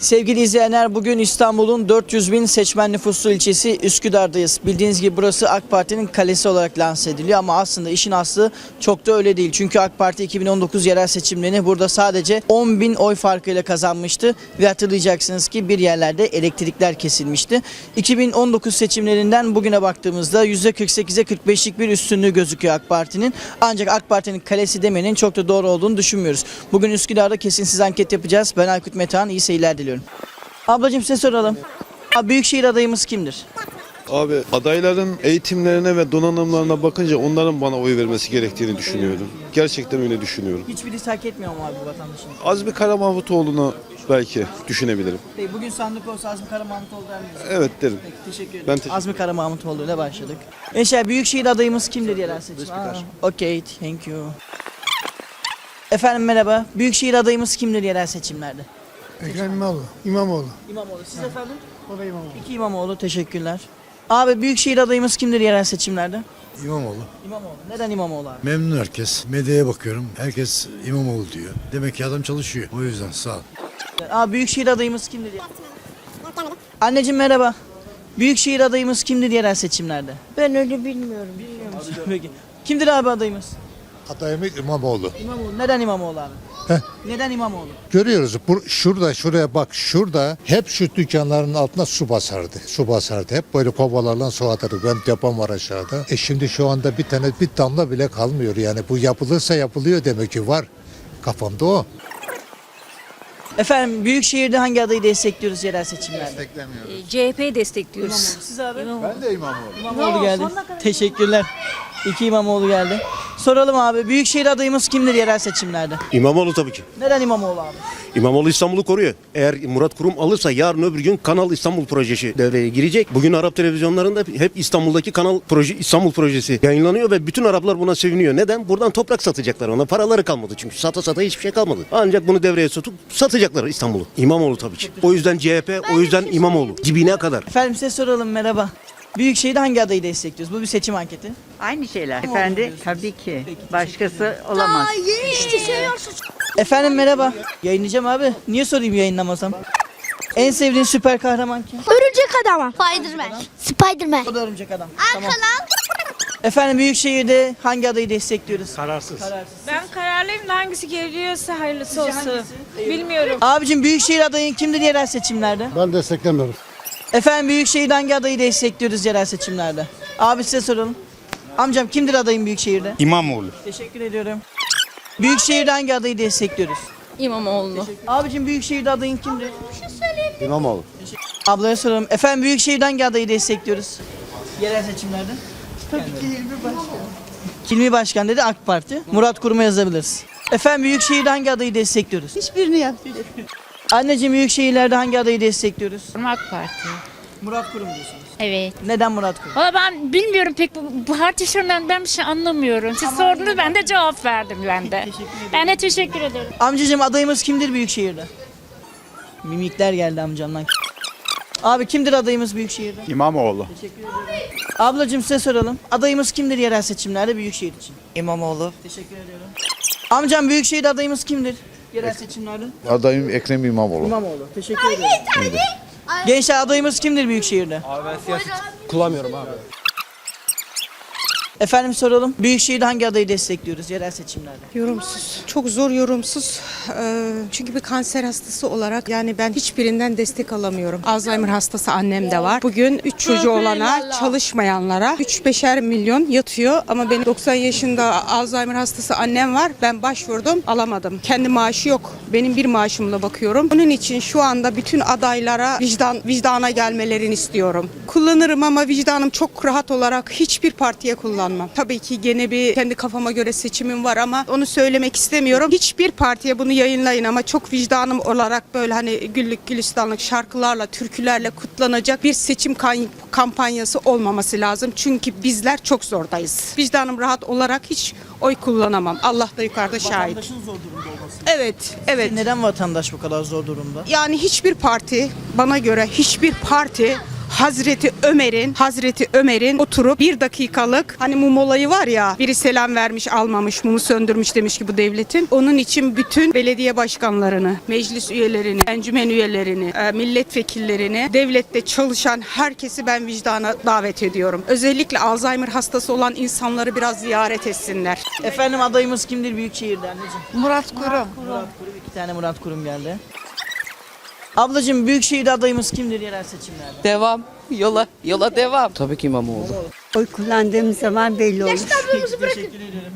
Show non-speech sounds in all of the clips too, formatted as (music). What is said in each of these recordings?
Sevgili izleyenler bugün İstanbul'un 400 bin seçmen nüfuslu ilçesi Üsküdar'dayız. Bildiğiniz gibi burası AK Parti'nin kalesi olarak lanse ediliyor ama aslında işin aslı çok da öyle değil. Çünkü AK Parti 2019 yerel seçimlerini burada sadece 10 bin oy farkıyla kazanmıştı. Ve hatırlayacaksınız ki bir yerlerde elektrikler kesilmişti. 2019 seçimlerinden bugüne baktığımızda %48'e 45'lik bir üstünlüğü gözüküyor AK Parti'nin. Ancak AK Parti'nin kalesi demenin çok da doğru olduğunu düşünmüyoruz. Bugün Üsküdar'da kesinsiz anket yapacağız. Ben Aykut Metehan. iyi seyirler diliyorum. Ablacığım size soralım. Abi Büyükşehir adayımız kimdir? Abi adayların eğitimlerine ve donanımlarına bakınca onların bana oy vermesi gerektiğini düşünüyorum. Gerçekten öyle düşünüyorum. Hiçbirisi hak etmiyor mu abi bu vatandaşın? Azmi Kara Mahmutoğlu'nu belki düşünebilirim. Peki bugün sandık olsa Azmi Kara Mahmutoğlu der miyiz? Evet derim. Peki teşekkür ederim. Ben teşekkür Azmi Kara Mahmutoğlu ile başladık. Gençler Büyükşehir adayımız kimdir yerel seçim? Aa, Okey, thank you. Efendim merhaba. Büyükşehir adayımız kimdir yerel seçimlerde? Ekrem İmamoğlu. İmamoğlu. İmamoğlu. Siz efendim? O da İmamoğlu. İki İmamoğlu. Teşekkürler. Abi Büyükşehir adayımız kimdir yerel seçimlerde? İmamoğlu. İmamoğlu. Neden İmamoğlu abi? Memnun herkes. Medyaya bakıyorum. Herkes İmamoğlu diyor. Demek ki adam çalışıyor. O yüzden sağ ol. Abi Büyükşehir adayımız kimdir? Anneciğim merhaba. Büyükşehir adayımız kimdir yerel seçimlerde? Ben öyle bilmiyorum. (laughs) Peki. Kimdir abi adayımız? Adayımız İmamoğlu. İmamoğlu. Neden İmamoğlu abi? Heh. Neden İmamoğlu? Görüyoruz bu, şurada şuraya bak şurada hep şu dükkanların altına su basardı. Su basardı. Hep böyle kovalarla su atardı. Ben depo var aşağıda. E şimdi şu anda bir tane bir damla bile kalmıyor. Yani bu yapılırsa yapılıyor demek ki var. Kafamda o. Efendim Büyükşehir'de hangi adayı destekliyoruz yerel seçimlerde? CHP destekliyoruz. Siz abi? Ben de İmamoğlu. İmamoğlu geldi. Teşekkürler. İki İmamoğlu geldi. Soralım abi. Büyükşehir adayımız kimdir yerel seçimlerde? İmamoğlu tabii ki. Neden İmamoğlu abi? İmamoğlu İstanbul'u koruyor. Eğer Murat Kurum alırsa yarın öbür gün Kanal İstanbul projesi devreye girecek. Bugün Arap televizyonlarında hep İstanbul'daki Kanal proje İstanbul projesi yayınlanıyor ve bütün Araplar buna seviniyor. Neden? Buradan toprak satacaklar ona. Paraları kalmadı çünkü sata sata hiçbir şey kalmadı. Ancak bunu devreye sokup satacaklar İstanbul'u. İmamoğlu tabii ki. O yüzden CHP, o yüzden İmamoğlu. Dibine kadar. Efendim size soralım merhaba. Büyükşehir'de hangi adayı destekliyoruz? Bu bir seçim anketi. Aynı şeyler. Efendi tabii ki. Başkası olamaz. Efendim merhaba. Yayınlayacağım abi. Niye sorayım yayınlamasam? En sevdiğin süper kahraman kim? Örümcek adamı. Spiderman. Spiderman. O da örümcek adam. Tamam. Efendim Büyükşehir'de hangi adayı destekliyoruz? Kararsız. Kararsız. Ben kararlıyım da hangisi geliyorsa hayırlısı olsun. Bilmiyorum. Abicim Büyükşehir adayın kimdir yerel seçimlerde? Ben desteklemiyorum. Efendim Büyükşehir'de hangi adayı destekliyoruz yerel seçimlerde? Abi size soralım. Amcam kimdir adayın Büyükşehir'de? İmamoğlu. Teşekkür ediyorum. Büyükşehir'de hangi adayı destekliyoruz? İmamoğlu. Abicim Büyükşehir'de adayın kimdir? İmamoğlu. Ablaya soralım. Efendim Büyükşehir'de hangi adayı destekliyoruz? Yerel seçimlerde? Tabii ki Hilmi Başkan. Hilmi Başkan dedi AK Parti. Murat Kurum'a yazabiliriz. Efendim Büyükşehir'de hangi adayı destekliyoruz? Hiçbirini yap. (laughs) Anneciğim Büyükşehirlerde hangi adayı destekliyoruz? AK Parti. Murat Kurum diyorsunuz. Evet. Neden Murat Kurum? Valla ben bilmiyorum pek bu, bu parti işlerinden ben bir şey anlamıyorum. Siz sordunuz ben de cevap verdim ben de. Ben de teşekkür ederim. Amcacığım adayımız kimdir Büyükşehir'de? Mimikler geldi amcamdan. Abi kimdir adayımız Büyükşehir'de? İmamoğlu. Ablacığım size soralım. Adayımız kimdir yerel seçimlerde Büyükşehir için? İmamoğlu. Teşekkür ediyorum. Amcam Büyükşehir'de adayımız kimdir? Yerel seçimlerde? Adayım Ekrem İmamoğlu. İmamoğlu. Teşekkür ederim. Gençler adayımız kimdir Büyükşehir'de? Abi ben siyaset kullanmıyorum abi. Efendim soralım. Büyükşehir'de hangi adayı destekliyoruz yerel seçimlerde? Yorumsuz. Çok zor yorumsuz. Ee, çünkü bir kanser hastası olarak yani ben hiçbirinden destek alamıyorum. Alzheimer hastası annem de var. Bugün 3 çocuğu olana, çalışmayanlara 3-5'er milyon yatıyor ama benim 90 yaşında Alzheimer hastası annem var. Ben başvurdum, alamadım. Kendi maaşı yok. Benim bir maaşımla bakıyorum. Onun için şu anda bütün adaylara vicdan vicdana gelmelerini istiyorum. Kullanırım ama vicdanım çok rahat olarak hiçbir partiye kullanmam. Tabii ki gene bir kendi kafama göre seçimim var ama onu söylemek istemiyorum. Hiçbir partiye bunu yayınlayın ama çok vicdanım olarak böyle hani güllük gülistanlık şarkılarla, türkülerle kutlanacak bir seçim kampanyası olmaması lazım. Çünkü bizler çok zordayız. Vicdanım rahat olarak hiç oy kullanamam. Allah da yukarıda şahit. Vatandaşın zor durumda olması. Evet, evet. Neden vatandaş bu kadar zor durumda? Yani hiçbir parti bana göre hiçbir parti Hazreti Ömer'in Hazreti Ömer'in oturup bir dakikalık hani mum olayı var ya biri selam vermiş almamış mumu söndürmüş demiş ki bu devletin. Onun için bütün belediye başkanlarını, meclis üyelerini, encümen üyelerini, e, milletvekillerini, devlette çalışan herkesi ben vicdana davet ediyorum. Özellikle Alzheimer hastası olan insanları biraz ziyaret etsinler. Efendim adayımız kimdir Büyükşehir'de anneciğim? Murat Kurum. Murat Kurum. İki tane Murat Kurum geldi. Ablacığım Büyükşehir'de adayımız kimdir yerel seçimlerde? Devam. Yola yola devam. Tabii ki İmamoğlu. Oy kullandığım zaman belli olur. Teşekkür ediyorum.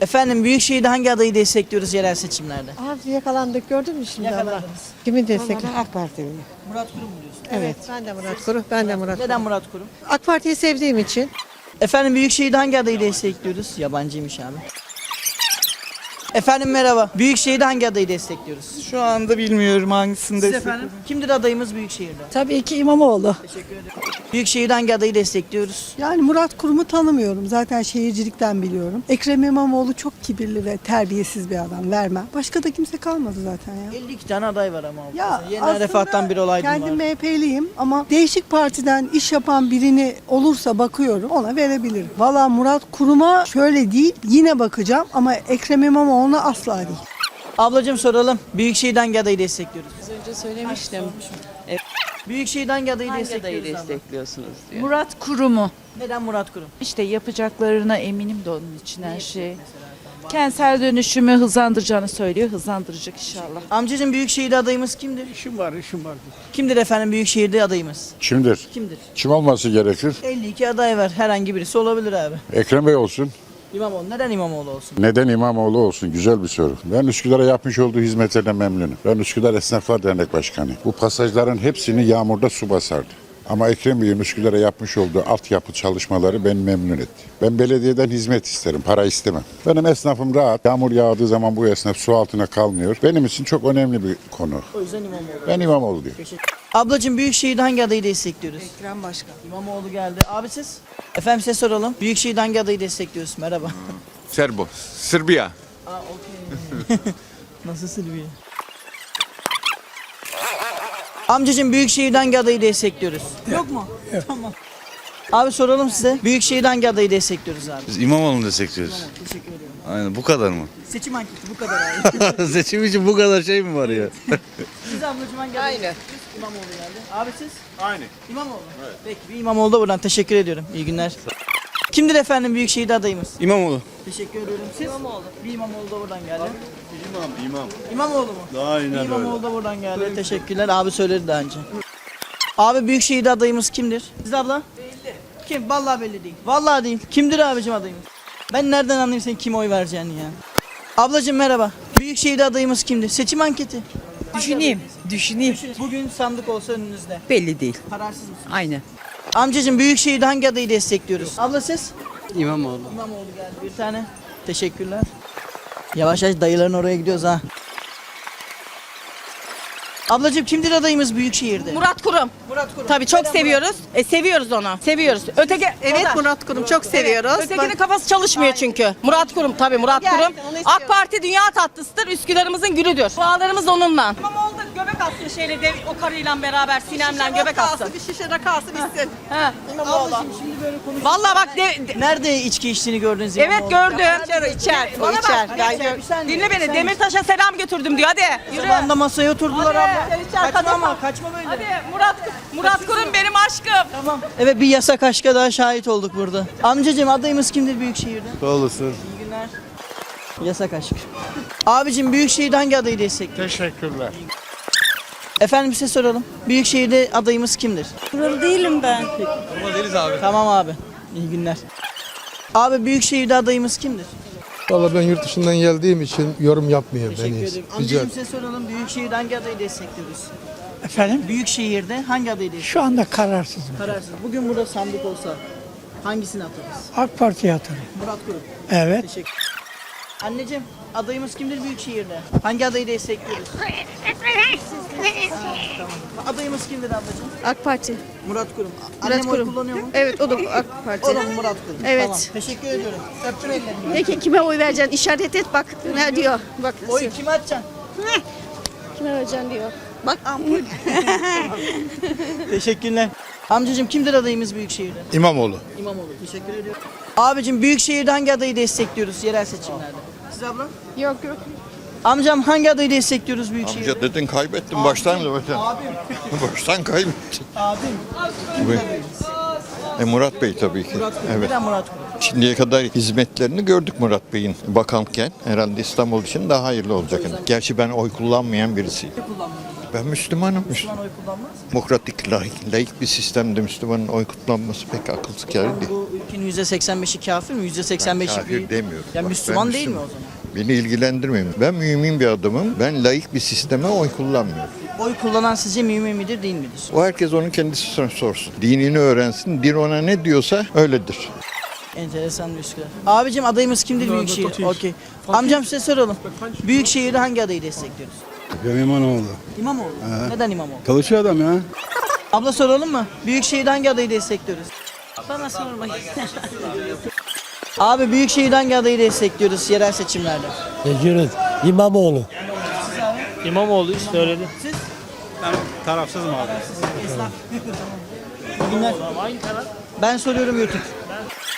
Efendim Büyükşehir'de hangi adayı destekliyoruz yerel seçimlerde? Abi yakalandık gördün mü şimdi? Yakalandınız. Kimi destekler? AK Parti'yi. Murat Kurum mu diyorsun? Evet. Ben de Murat Kurum. Ben de Murat Neden Murat Kurum? AK Parti'yi sevdiğim için. Efendim Büyükşehir'de hangi adayı destekliyoruz? Yabancıymış abi. Efendim merhaba. Büyükşehir'de hangi adayı destekliyoruz? Şu anda bilmiyorum hangisini Siz efendim? Kimdir adayımız Büyükşehir'de? Tabii ki İmamoğlu. Büyükşehir'de hangi adayı destekliyoruz? Yani Murat Kurum'u tanımıyorum. Zaten şehircilikten biliyorum. Ekrem İmamoğlu çok kibirli ve terbiyesiz bir adam. Vermem. Başka da kimse kalmadı zaten ya. 52 tane aday var ama. Ya Yeniden Refah'tan bir olay kendi var. MHP'liyim ama değişik partiden iş yapan birini olursa bakıyorum ona verebilirim. Valla Murat Kurum'a şöyle değil yine bakacağım ama Ekrem İmamoğlu'na asla değil. Ablacığım soralım. Büyükşehir'de hangi adayı destekliyoruz? önce söylemiştim. Büyükşehir'de hangi adayı destekliyoruz? abla? destekliyorsunuz diyor. Murat Kurum'u. Neden Murat Kurum? İşte yapacaklarına eminim de onun için her şey. Kentsel dönüşümü hızlandıracağını söylüyor. Hızlandıracak inşallah. Amcacığım Büyükşehir'de adayımız kimdir? İşim var, işim var. Kimdir efendim Büyükşehir'de adayımız? Kimdir? Kimdir? Kim olması gerekir? 52 aday var. Herhangi birisi olabilir abi. Ekrem Bey olsun. İmamoğlu. Neden İmamoğlu olsun? Neden İmamoğlu olsun? Güzel bir soru. Ben Üsküdar'a yapmış olduğu hizmetlerden memnunum. Ben Üsküdar Esnaflar Dernek Başkanı. Bu pasajların hepsini yağmurda su basardı. Ama Ekrem Bey'in Üsküdar'a yapmış olduğu altyapı çalışmaları beni memnun etti. Ben belediyeden hizmet isterim, para istemem. Benim esnafım rahat. Yağmur yağdığı zaman bu esnaf su altına kalmıyor. Benim için çok önemli bir konu. O yüzden İmamoğlu. Ben İmamoğlu diyorum. Ablacığım Büyükşehir'de hangi adayı destekliyoruz? Ekrem Başkan. İmamoğlu geldi. Abi siz? Efendim size soralım. Büyükşehir'de hangi adayı destekliyoruz? Merhaba. Serbo. Sırbiya. Aa okey. (laughs) Nasıl Silviye? Amcacığım Büyükşehir'de hangi adayı destekliyoruz? Yok mu? Tamam. Abi soralım size. Büyükşehir'de hangi adayı destekliyoruz abi? Biz İmamoğlu'nu destekliyoruz. Teşekkür ediyorum. Aynen bu kadar mı? Seçim anketi bu kadar abi. (laughs) Seçim için bu kadar şey mi var ya? (laughs) siz ablacığım hangi adayı Aynı. İmamoğlu geldi. Abi siz? Aynı. İmamoğlu. Evet. Peki bir İmamoğlu da buradan teşekkür ediyorum. İyi günler. Kimdir efendim Büyükşehir'de adayımız? İmamoğlu. Teşekkür ediyorum. Siz? İmamoğlu. Bir İmamoğlu da buradan geldi. İmam, imam. İmamoğlu mu? Aynen bir İmamoğlu da buradan geldi. Teşekkürler. Abi söyledi daha önce. Abi Büyükşehir'de adayımız kimdir? Siz abla? Belli. Kim? Vallahi belli değil. Vallahi değil. Kimdir abicim adayımız? Ben nereden anlayayım senin kime oy vereceğini ya? Ablacığım merhaba. Büyükşehir'de adayımız kimdir? Seçim anketi. Düşüneyim. Düşüneyim. Bugün sandık olsa önünüzde. Belli değil. Kararsız mısın? Aynı. Amcacığım Büyükşehir'de hangi adayı destekliyoruz? Abla siz? İmamoğlu. İmamoğlu geldi bir tane. Teşekkürler. Yavaş yavaş dayıların oraya gidiyoruz ha. Ablacığım kimdir adayımız Büyükşehir'de? Murat Kurum. Murat Kurum. Tabii çok Neden seviyoruz. E, seviyoruz onu. Seviyoruz. Öteki Evet Murat Kurum çok seviyoruz. Ötekinin kafası çalışmıyor çünkü. Murat Kurum tabii Murat Kurum. AK Parti dünya tatlısıdır. Üsküdar'ımızın gülüdür. Dualarımız onunla. İmamoğlu da göbek atsın şeyle dev, o karıyla beraber Sinem'le göbek atsın. Bir şişe rakası bitsin. He. Ablacığım şimdi böyle konuş. Vallahi bak de, de- Nerede içki içtiğini gördünüz Evet İmamoğlu? gördüm. İçer içer. O Bana bak, saniye, Dinle beni. Demirtaş'a selam götürdüm diyor. Hadi. Yürü. Sabahında masaya oturdular abla. Sen içer, Kaçma kadın ama bak. kaçma böyle. Hadi Murat Murat Kurum benim aşkım. Tamam. Evet bir yasak aşka daha şahit olduk burada. Amcacığım adayımız kimdir Büyükşehir'de? Sağ olasın. İyi günler. Yasak aşk. Abicim Büyükşehir'de hangi adayı destekliyor? Teşekkürler. Efendim size soralım. Büyükşehir'de adayımız kimdir? Buralı değilim ben. Tamam abi. İyi günler. Abi Büyükşehir'de adayımız kimdir? Valla ben yurt dışından geldiğim için yorum yapmıyorum. Teşekkür ederim. Amcacığım size soralım. Büyükşehir'de hangi adayı destekliyoruz? Efendim? Büyükşehir'de hangi adayı destekliyoruz? Şu anda kararsızım. Kararsız. Bugün burada sandık olsa hangisini atarız? AK Parti'ye atarım. Murat Kurum. Evet. Teşekkür Anneciğim adayımız kimdir Büyükşehir'de? Hangi adayı destekliyoruz? Ha, tamam. Adayımız kimdir ablacığım? AK Parti. Murat Kurum. Annem oy kullanıyor mu? Evet o da AK Parti. O da mı Murat Kurum? Evet. Tamam. Teşekkür ediyorum. Öptüm ellerini. Peki kime oy vereceksin? İşaret et bak ne diyor. Bak Oy kime atacaksın? kime vereceksin diyor. Bak ampul. (laughs) Teşekkürler. Amcacığım kimdir adayımız Büyükşehir'de? İmamoğlu. İmamoğlu. Teşekkür ediyorum. Abicim Büyükşehir'de hangi adayı destekliyoruz yerel seçimlerde? Siz abla? yok yok. Amcam hangi adayı destekliyoruz Büyükşehir'de? Amca dedin kaybettin baştan zaten. (laughs) Baştan kaybettin. Abim. E, Murat Bey tabii ki. Evet. Neden Murat Kurum? Şimdiye kadar hizmetlerini gördük Murat Bey'in bakanken. Herhalde İstanbul için daha hayırlı olacak. Gerçi ben oy kullanmayan birisiyim. Ben Müslümanım. Müslüman oy kullanmaz. Demokratik, laik, laik bir sistemde Müslümanın oy kullanması pek akılsız kârı değil. Bu ülkenin %85'i kafir mi? %85'i Kafir bir... demiyorum. Ya Bak, Müslüman ben değil mi o zaman? Beni ilgilendirmiyor. Ben mümin bir adamım. Ben laik bir sisteme oy kullanmıyorum. Oy kullanan sizce mümin midir değil midir? O herkes onun kendisi sor- sorsun. Dinini öğrensin. Din ona ne diyorsa öyledir. Enteresan bir Üsküdar. Abicim adayımız kimdir Büyükşehir? Okey. Amcam size soralım. Büyükşehir'de hangi adayı destekliyoruz? Ben İmamoğlu. İmamoğlu. Neden İmamoğlu? Çalışıyor adam ya. Abla soralım mı? Büyükşehir'de hangi adayı destekliyoruz? Bana sorma. Abi Büyükşehir'de hangi adayı destekliyoruz yerel seçimlerde? Teşekkür İmamoğlu. İmamoğlu işte öyle Siz? Tarafsızım abi. (laughs) Günler. Ben soruyorum YouTube.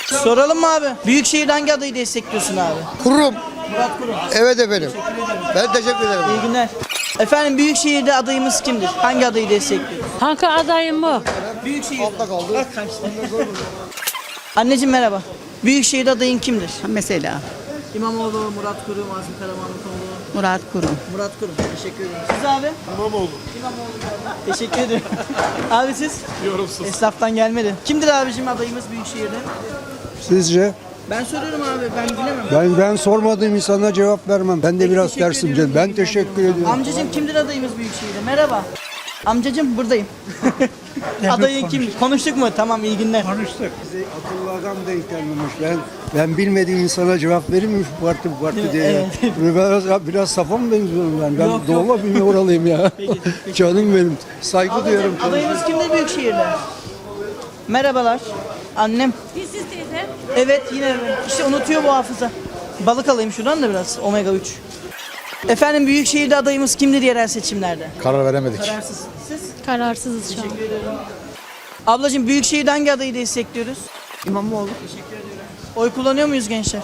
Soralım mı abi? Büyükşehir'de hangi adayı destekliyorsun abi? Kurum. Murat Kurum. Evet efendim. Ben teşekkür ederim. İyi günler. Efendim Büyükşehir'de adayımız kimdir? Hangi adayı destekliyoruz? Hangi adayım bu? Büyükşehir. Anneciğim merhaba. Büyükşehir'de adayın kimdir? Mesela İmamoğlu, Murat Kurum, Azmi Karamanlıoğlu. Murat Kurum. Murat Kurum. Teşekkür ederim. Siz abi? İmamoğlu. İmamoğlu. Teşekkür ederim. abi siz? Yorumsuz. Esnaftan gelmedi. Kimdir abicim adayımız Büyükşehir'de? Sizce? Ben soruyorum abi. Ben bilemem. Ben ben sormadığım insana cevap vermem. Ben de Peki, biraz teşekkür tersim ediyorum. Ben teşekkür ediyorum. Amcacığım kimdir adayımız Büyükşehir'de? Merhaba. Amcacığım buradayım. (laughs) Adayın kim? Konuştuk mu? Tamam iyi günler. Konuştuk. Bize akıllı adam denk gelmemiş. Ben ben bilmediğim insana cevap verir miyim şu parti bu parti diye. ya? Biraz, biraz safa mı benziyorum ben? Ben Yok, yok. doğma bilme oralıyım ya. (laughs) Canım benim. Saygı duyuyorum. Adayım, adayımız kimdir Büyükşehir'de? Merhabalar. Annem. Siz teyze. Evet yine işte unutuyor bu hafıza. Balık alayım şuradan da biraz omega 3. Efendim Büyükşehir'de adayımız kimdir yerel seçimlerde? Karar veremedik. Kararsız. Siz? Kararsızız şu an. Ablacığım Büyükşehir'de hangi adayı destekliyoruz? İmamoğlu. Oy kullanıyor muyuz gençler?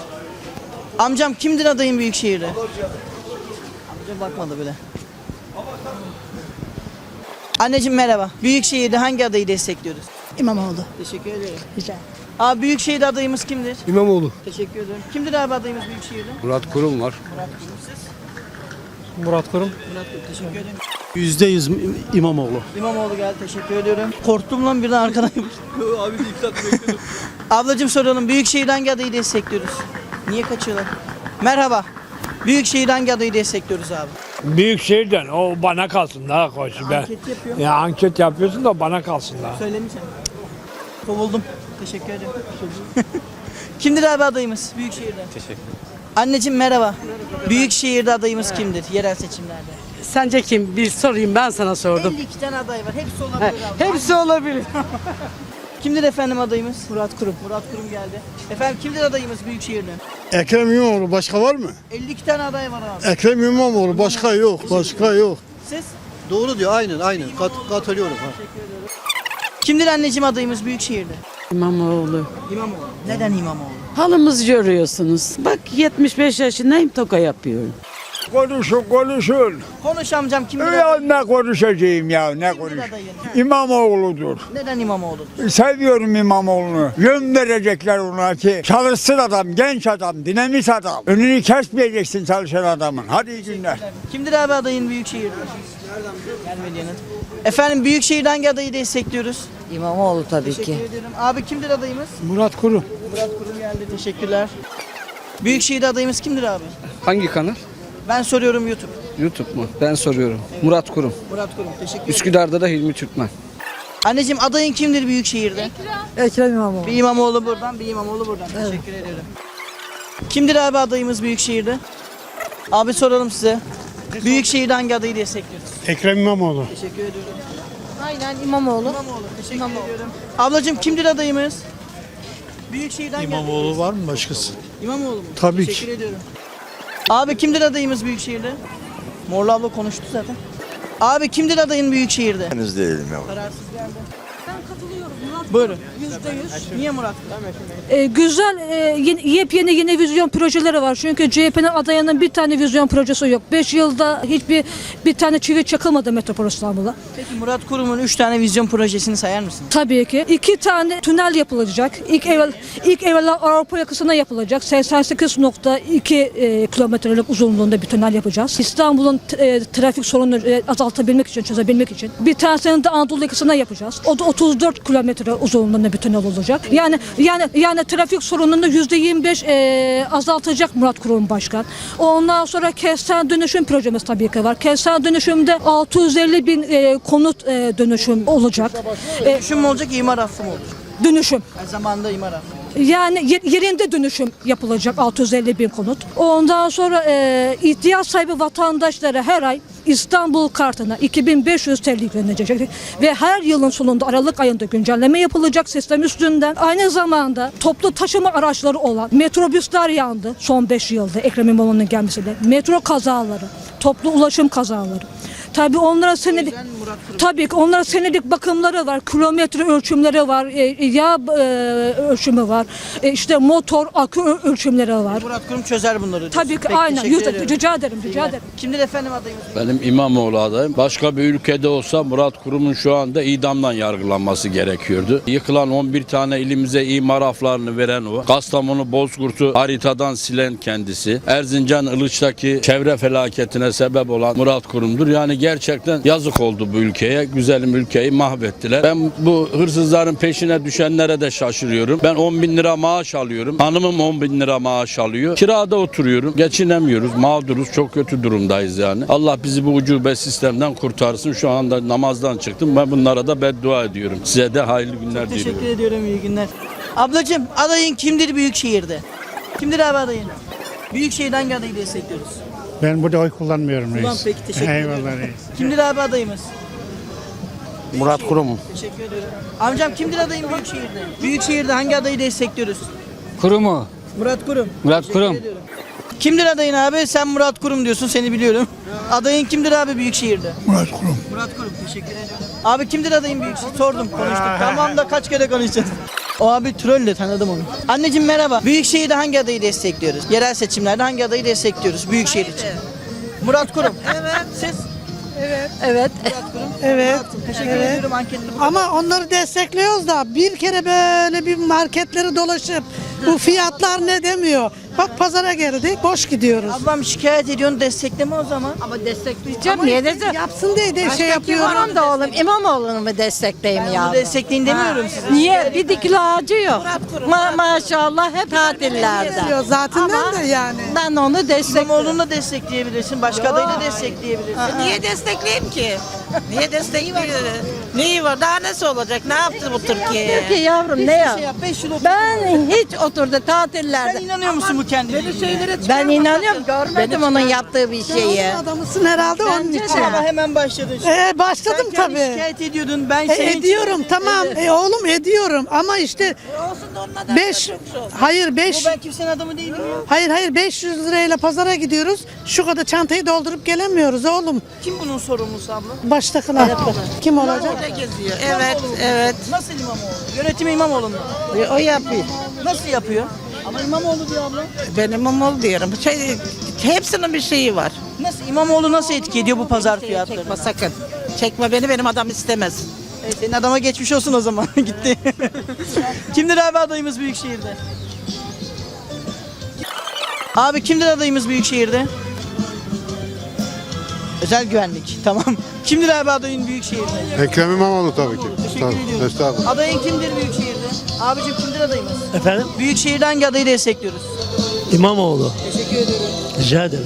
Amcam kimdir adayın Büyükşehir'de? Amca bakmadı bile. Anneciğim merhaba. Büyükşehir'de hangi adayı destekliyoruz? İmamoğlu. Teşekkür ederim. Rica Abi Büyükşehir'de adayımız kimdir? İmamoğlu. Teşekkür ederim. Kimdir abi adayımız Büyükşehir'de? Murat Kurum var. Murat Kurum siz? Murat Kurum. Murat Kurum teşekkür ederim. Yüzde yüz İmamoğlu. İmamoğlu geldi teşekkür ediyorum. Korktum lan birden arkadaymış. (laughs) abi bekledim. Ablacığım soralım Büyükşehir'de hangi adayı destekliyoruz? Niye kaçıyorlar? Merhaba. Büyükşehir'de hangi adayı destekliyoruz abi? Büyükşehir'den o bana kalsın daha koş ben. Anket yapıyor. Ya anket yapıyorsun da bana kalsın daha. Söylemişim. Kovuldum. Teşekkür ederim. (laughs) kimdir abi adayımız Büyükşehir'de? Teşekkür Anneciğim merhaba. Büyükşehir'de adayımız kimdir yerel seçimlerde? Sence kim? Bir sorayım ben sana sordum. 52 tane aday var. Hepsi olabilir abi. Hepsi olabilir. (laughs) Kimdir efendim adayımız? Murat Kurum. Murat Kurum geldi. Efendim kimdir adayımız Büyükşehir'de? Ekrem İmamoğlu başka var mı? 52 tane aday var abi. Ekrem İmamoğlu başka yok. Başka yok. Siz? Doğru diyor aynen aynen Kat, katılıyorum. Kimdir anneciğim adayımız Büyükşehir'de? İmamoğlu. İmamoğlu. Neden İmamoğlu? Halımız görüyorsunuz. Bak 75 yaşındayım toka yapıyorum. Konuşun konuşun. Konuş amcam kimdir Ya adayın? ne konuşacağım ya ne konuş. adayın? İmamoğlu'dur. Neden İmamoğlu'dur? Seviyorum İmamoğlu'nu. Yön verecekler ona ki çalışsın adam, genç adam, dinamit adam. Önünü kesmeyeceksin çalışan adamın. Hadi iyi günler. Kimdir abi adayın Büyükşehir'de? Gelmedi yanıt. Efendim Büyükşehir'de hangi adayı destekliyoruz? İmamoğlu tabii Teşekkür ederim. Abi kimdir adayımız? Murat Kuru. Murat Kurum geldi. Teşekkürler. Büyükşehir'de adayımız kimdir abi? Hangi kanal? Ben soruyorum YouTube. YouTube mu? Ben soruyorum. Murat Kurum. Murat Kurum. Teşekkür ederim. Üsküdar'da da Hilmi Türkmen. Anneciğim adayın kimdir Büyükşehir'de? Ekrem İmamoğlu. Bir İmamoğlu buradan, bir İmamoğlu buradan. Teşekkür ederim. Kimdir abi adayımız Büyükşehir'de? Abi soralım size. Büyükşehir'de hangi adayı destekliyoruz? Ekrem İmamoğlu. Teşekkür ediyorum. Aynen İmamoğlu. İmamoğlu. Teşekkür ediyorum. Ablacığım kimdir adayımız? Büyükşehir'den geldi. İmamoğlu var mı başkası? İmamoğlu mu? Tabii Teşekkür ediyorum. Abi kimdir adayımız Büyükşehir'de? Morlu abla konuştu zaten. Abi kimdir adayın Büyükşehir'de? Henüz değilim ya. Kararsız geldi. Buyurun. Niye Murat? Ee, güzel e, yeni- yepyeni yeni vizyon projeleri var. Çünkü CHP'nin adayının bir tane vizyon projesi yok. 5 yılda hiçbir bir tane çivi çakılmadı Metropol İstanbul'a. Peki Murat Kurum'un 3 tane vizyon projesini sayar mısın? Tabii ki. iki tane tünel yapılacak. İlk evvel ilk evvela Avrupa yakasına yapılacak. 88.2 e, kilometrelik uzunluğunda bir tünel yapacağız. İstanbul'un e, trafik sorununu e, azaltabilmek için, çözebilmek için. Bir tanesini de Anadolu yakasına yapacağız. O da 34 kilometre uzunluğunda bir tünel olacak. Yani yani yani trafik sorununu %25 e, azaltacak Murat Kurum Başkan. Ondan sonra kentsel dönüşüm projemiz tabii ki var. Kentsel dönüşümde 650 bin e, konut e, dönüşüm olacak. E, Dönüşüm mü olacak, imar affı mı olur? dönüşüm. Her zamanda imar affı. Yani yer- yerinde dönüşüm yapılacak 650 bin konut. Ondan sonra e, ihtiyaç sahibi vatandaşlara her ay İstanbul kartına 2500 TL yüklenecek ve her yılın sonunda Aralık ayında güncelleme yapılacak sistem üstünden. Aynı zamanda toplu taşıma araçları olan metrobüsler yandı son 5 yılda Ekrem İmamoğlu'nun gelmesiyle. Metro kazaları, toplu ulaşım kazaları. Tabii onlara senedik tabii ki onlara senedik bakımları var, kilometre ölçümleri var, e, yağ e, ölçümü var, e, işte motor akü ölçümleri var. Murat Kurum çözer bunları. diyorsun. Tabii ki Peki, aynen. teşekkür Yüzde, ediyorum. rica ederim, rica ederim. Kimdir efendim adayımız? Benim İmamoğlu adayım. Başka bir ülkede olsa Murat Kurum'un şu anda idamdan yargılanması gerekiyordu. Yıkılan 11 tane ilimize imar aflarını veren o. Kastamonu Bozkurt'u haritadan silen kendisi. Erzincan Ilıç'taki çevre felaketine sebep olan Murat Kurum'dur. Yani gerçekten yazık oldu bu ülkeye. Güzelim ülkeyi mahvettiler. Ben bu hırsızların peşine düşenlere de şaşırıyorum. Ben 10 bin lira maaş alıyorum. Hanımım 10 bin lira maaş alıyor. Kirada oturuyorum. Geçinemiyoruz. Mağduruz. Çok kötü durumdayız yani. Allah bizi bu ucube sistemden kurtarsın. Şu anda namazdan çıktım. Ben bunlara da beddua ediyorum. Size de hayırlı günler diliyorum. Teşekkür ediyorum, iyi günler. Ablacığım adayın kimdir Büyükşehir'de? Kimdir abi adayın? Büyükşehir'de hangi adayı destekliyoruz? Ben burada oy kullanmıyorum Ulan peki teşekkür ederim. Kimdir abi adayımız? Murat Kurum. Teşekkür ediyorum. Amcam kimdir adayın Büyükşehir'de? Büyükşehir'de hangi adayı destekliyoruz? Kurumu. Murat Kurum. Murat Teşekkür Kurum. ediyorum. Kimdir adayın abi? Sen Murat Kurum diyorsun seni biliyorum. Adayın kimdir abi Büyükşehir'de? Murat Kurum. Murat Kurum teşekkür ediyorum. Abi kimdir adayın Büyükşehir? Sordum konuştuk. (laughs) tamam da kaç kere konuşacağız. O abi troll de tanıdım onu. Anneciğim merhaba. Büyükşehir'de hangi adayı destekliyoruz? Yerel seçimlerde hangi adayı destekliyoruz Büyükşehir için? Murat Kurum. Evet. Siz? Evet. Murat Kurum. Evet. Murat, Teşekkür ediyorum anketli bu. Ama onları destekliyoruz da bir kere böyle bir marketleri dolaşıp bu fiyatlar ne demiyor. Bak pazara geldik boş gidiyoruz. Ablam şikayet ediyorsun destekleme o zaman. Ama destekleyeceğim. Niye de Yapsın diye de şey yapıyorum. İmam da oğlum. İmamoğlu'nu mu destekleyeyim Ben ya? bunu destekleyin demiyorum size. Niye? Bir dikili ağacı yok. Ma maşallah hep tatillerde. Zaten Ama ben de yani. ben onu destekliyorum. İmamoğlu'nu da destekleyebilirsin. Başka adayı da destekleyebilirsin. Niye destekleyeyim ki? Niye destekleyeyim? Neyi var? Daha nasıl olacak? Ne yaptı bu Türkiye? Türkiye yavrum ne ya? Şey yap, beş yıl. Ben hiç oturdu tatillerde. Sen inanıyor musun bu kendi bildiğine? Ben inanıyorum. Görmedim onun yaptığı bir şeyi. Adamısın herhalde onun için. Ama hemen başladın. şimdi. Ee, başladım Sen kendi tabii. şikayet ediyordun. Ben E, senin için- ediyorum tamam. Evet. E, oğlum ediyorum ama işte Olsun da onunla da 5 hayır Bu 5 ben kimsenin adamı değilim ya. hayır hayır 500 lirayla pazara gidiyoruz. Şu kadar çantayı doldurup gelemiyoruz oğlum. Kim bunun sorumlusu abla? Baştakiler. Kim olacak? Geziyor. Evet, evet. Nasıl İmamoğlu? Yönetimi İmamoğlu mu? O yapıyor. Nasıl yapıyor? Ama İmamoğlu diyor abla. Ben İmamoğlu diyorum. Şey, hepsinin bir şeyi var. Nasıl İmamoğlu nasıl etki ediyor bu pazar? Çekme sakın. Çekme beni benim adam istemez. Evet, senin adama geçmiş olsun o zaman. (laughs) Gitti. kimdir abi adayımız Büyükşehir'de? Abi kimdir adayımız Büyükşehir'de? Özel güvenlik. Tamam. (laughs) Kimdir abi adayın Büyükşehir'de? Ekrem İmamoğlu tabii ki. Teşekkür ediyorum. Estağfurullah. Adayın kimdir Büyükşehir'de? Abicim kimdir adayımız? Efendim? Büyükşehir'de hangi adayı destekliyoruz? İmamoğlu. Teşekkür ediyorum. Rica ederim.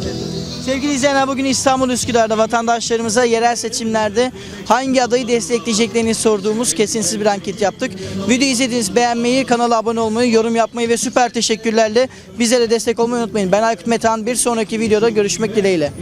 Sevgili izleyenler bugün İstanbul Üsküdar'da vatandaşlarımıza yerel seçimlerde hangi adayı destekleyeceklerini sorduğumuz kesinsiz bir anket yaptık. Video izlediğiniz beğenmeyi, kanala abone olmayı, yorum yapmayı ve süper teşekkürlerle bizlere destek olmayı unutmayın. Ben Aykut Metehan bir sonraki videoda görüşmek dileğiyle.